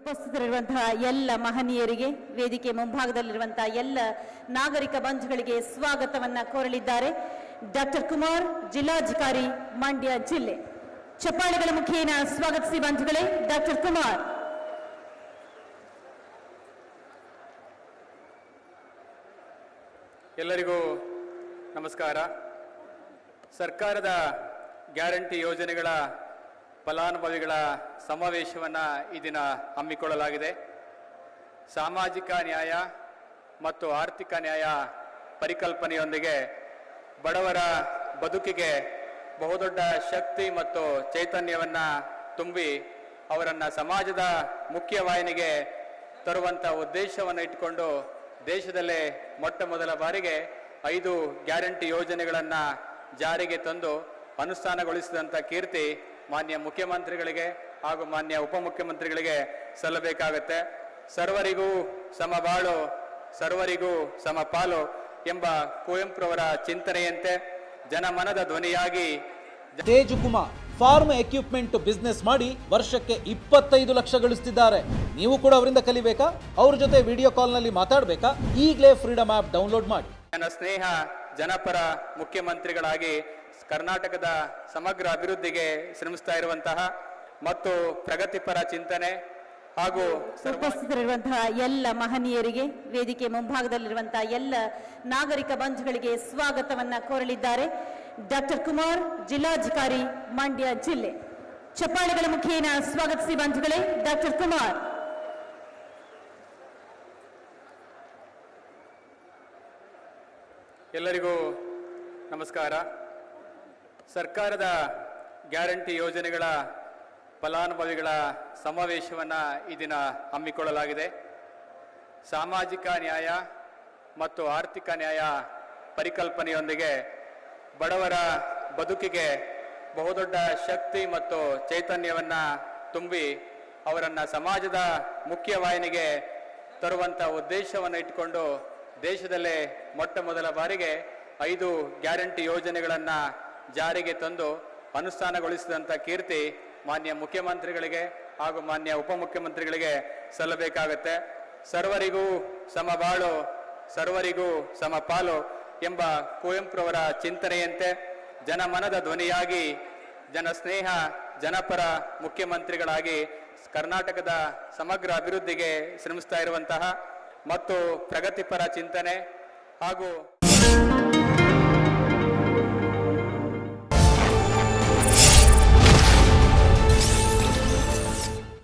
ಉಪಸ್ಥಿತರಿರುವಂತಹ ಎಲ್ಲ ಮಹನೀಯರಿಗೆ ವೇದಿಕೆ ಮುಂಭಾಗದಲ್ಲಿರುವಂತಹ ಎಲ್ಲ ನಾಗರಿಕ ಬಂಧುಗಳಿಗೆ ಸ್ವಾಗತವನ್ನ ಕೋರಲಿದ್ದಾರೆ. ಡಾಕ್ಟರ್ ಕುಮಾರ್, ಜಿಲ್ಲಾಧಿಕಾರಿ, ಮಂಡ್ಯ ಜಿಲ್ಲೆ. ಚಪ್ಪಾಳೆಗಳ ಮುಖೇನ ಸ್ವಾಗತಿಸಿ ಬಂಧುಗಳೇ, ಡಾಕ್ಟರ್ ಕುಮಾರ್. ಎಲ್ಲರಿಗೂ ನಮಸ್ಕಾರ. ಸರ್ಕಾರದ ಗ್ಯಾರಂಟಿ ಯೋಜನೆಗಳ ಫಲಾನುಭವಿಗಳ ಸಮಾವೇಶವನ್ನು ಈ ದಿನ ಹಮ್ಮಿಕೊಳ್ಳಲಾಗಿದೆ. ಸಾಮಾಜಿಕ ನ್ಯಾಯ ಮತ್ತು ಆರ್ಥಿಕ ನ್ಯಾಯ ಪರಿಕಲ್ಪನೆಯೊಂದಿಗೆ ಬಡವರ ಬದುಕಿಗೆ ಬಹುದೊಡ್ಡ ಶಕ್ತಿ ಮತ್ತು ಚೈತನ್ಯವನ್ನು ತುಂಬಿ ಅವರನ್ನು ಸಮಾಜದ ಮುಖ್ಯವಾಹಿನಿಗೆ ತರುವಂಥ ಉದ್ದೇಶವನ್ನು ಇಟ್ಟುಕೊಂಡು ದೇಶದಲ್ಲೇ ಮೊಟ್ಟ ಮೊದಲ ಬಾರಿಗೆ ಐದು ಗ್ಯಾರಂಟಿ ಯೋಜನೆಗಳನ್ನು ಜಾರಿಗೆ ತಂದು ಅನುಷ್ಠಾನಗೊಳಿಸಿದಂಥ ಕೀರ್ತಿ ಮಾನ್ಯ ಮುಖ್ಯಮಂತ್ರಿಗಳಿಗೆ ಹಾಗೂ ಮಾನ್ಯ ಉಪಮುಖ್ಯಮಂತ್ರಿಗಳಿಗೆ ಸಲ್ಲಬೇಕಾಗತ್ತೆ. ಸರ್ವರಿಗೂ ಸಮಬಾಳು ಸರ್ವರಿಗೂ ಸಮಪಾಲು ಎಂಬ ಕುವೆಂಪುರವರ ಚಿಂತನೆಯಂತೆ ಜನಮನದ ಧ್ವನಿಯಾಗಿ ತೇಜುಕುಮಾರ್ ಫಾರ್ಮ್ ಎಕ್ವಿಪ್ಮೆಂಟ್ ಬಿಸ್ನೆಸ್ ಮಾಡಿ ವರ್ಷಕ್ಕೆ ಇಪ್ಪತ್ತೈದು ಲಕ್ಷ ಗಳಿಸ್ತಿದ್ದಾರೆ. ನೀವು ಕೂಡ ಅವರಿಂದ ಕಲಿಬೇಕಾ? ಅವ್ರ ಜೊತೆ ವಿಡಿಯೋ ಕಾಲ್ನಲ್ಲಿ ಮಾತಾಡಬೇಕಾ? ಈಗಲೇ ಫ್ರೀಡಮ್ ಆಪ್ ಡೌನ್ಲೋಡ್ ಮಾಡಿ. ನನ್ನ ಸ್ನೇಹ ಜನಪರ ಮುಖ್ಯಮಂತ್ರಿಗಳಾಗಿ ಕರ್ನಾಟಕದ ಸಮಗ್ರ ಅಭಿವೃದ್ಧಿಗೆ ಶ್ರಮಿಸ್ತಾ ಇರುವಂತಹ ಮತ್ತು ಪ್ರಗತಿಪರ ಚಿಂತನೆ ಹಾಗೂ ಉಪಸ್ಥಿತರಿರುವಂತಹ ಎಲ್ಲ ಮಹನೀಯರಿಗೆ ವೇದಿಕೆ ಮುಂಭಾಗದಲ್ಲಿರುವಂತಹ ಎಲ್ಲ ನಾಗರಿಕ ಬಂಧುಗಳಿಗೆ ಸ್ವಾಗತವನ್ನ ಕೋರಲಿದ್ದಾರೆ. ಡಾಕ್ಟರ್ ಕುಮಾರ್ ಜಿಲ್ಲಾಧಿಕಾರಿ ಮಂಡ್ಯ ಜಿಲ್ಲೆ. ಚಪ್ಪಾಳೆಗಳ ಮುಖೇನ ಸ್ವಾಗತಿಸಿ ಬಂಧುಗಳೇ ಡಾಕ್ಟರ್ ಕುಮಾರ್. ಎಲ್ಲರಿಗೂ ನಮಸ್ಕಾರ. ಸರ್ಕಾರದ ಗ್ಯಾರಂಟಿ ಯೋಜನೆಗಳ ಫಲಾನುಭವಿಗಳ ಸಮಾವೇಶವನ್ನು ಈ ದಿನ ಹಮ್ಮಿಕೊಳ್ಳಲಾಗಿದೆ. ಸಾಮಾಜಿಕ ನ್ಯಾಯ ಮತ್ತು ಆರ್ಥಿಕ ನ್ಯಾಯ ಪರಿಕಲ್ಪನೆಯೊಂದಿಗೆ ಬಡವರ ಬದುಕಿಗೆ ಬಹುದೊಡ್ಡ ಶಕ್ತಿ ಮತ್ತು ಚೈತನ್ಯವನ್ನು ತುಂಬಿ ಅವರನ್ನು ಸಮಾಜದ ಮುಖ್ಯವಾಹಿನಿಗೆ ತರುವಂಥ ಉದ್ದೇಶವನ್ನು ಇಟ್ಟುಕೊಂಡು ದೇಶದಲ್ಲೇ ಮೊಟ್ಟ ಮೊದಲ ಬಾರಿಗೆ ಐದು ಗ್ಯಾರಂಟಿ ಯೋಜನೆಗಳನ್ನು ಜಾರಿಗೆ ತಂದು ಅನುಷ್ಠಾನಗೊಳಿಸಿದಂಥ ಕೀರ್ತಿ ಮಾನ್ಯ ಮುಖ್ಯಮಂತ್ರಿಗಳಿಗೆ ಹಾಗೂ ಮಾನ್ಯ ಉಪಮುಖ್ಯಮಂತ್ರಿಗಳಿಗೆ ಸಲ್ಲಬೇಕಾಗತ್ತೆ. ಸರ್ವರಿಗೂ ಸಮಬಾಳು ಸರ್ವರಿಗೂ ಸಮಪಾಲು ಎಂಬ ಕುವೆಂಪುರವರ ಚಿಂತನೆಯಂತೆ ಜನಮನದ ಧ್ವನಿಯಾಗಿ, ಜನಸ್ನೇಹ, ಜನಪರ ಮುಖ್ಯಮಂತ್ರಿಗಳಾಗಿ ಕರ್ನಾಟಕದ ಸಮಗ್ರ ಅಭಿವೃದ್ಧಿಗೆ ಶ್ರಮಿಸ್ತಾ ಇರುವಂತಹ ಮತ್ತು ಪ್ರಗತಿಪರ ಚಿಂತನೆ ಹಾಗೂ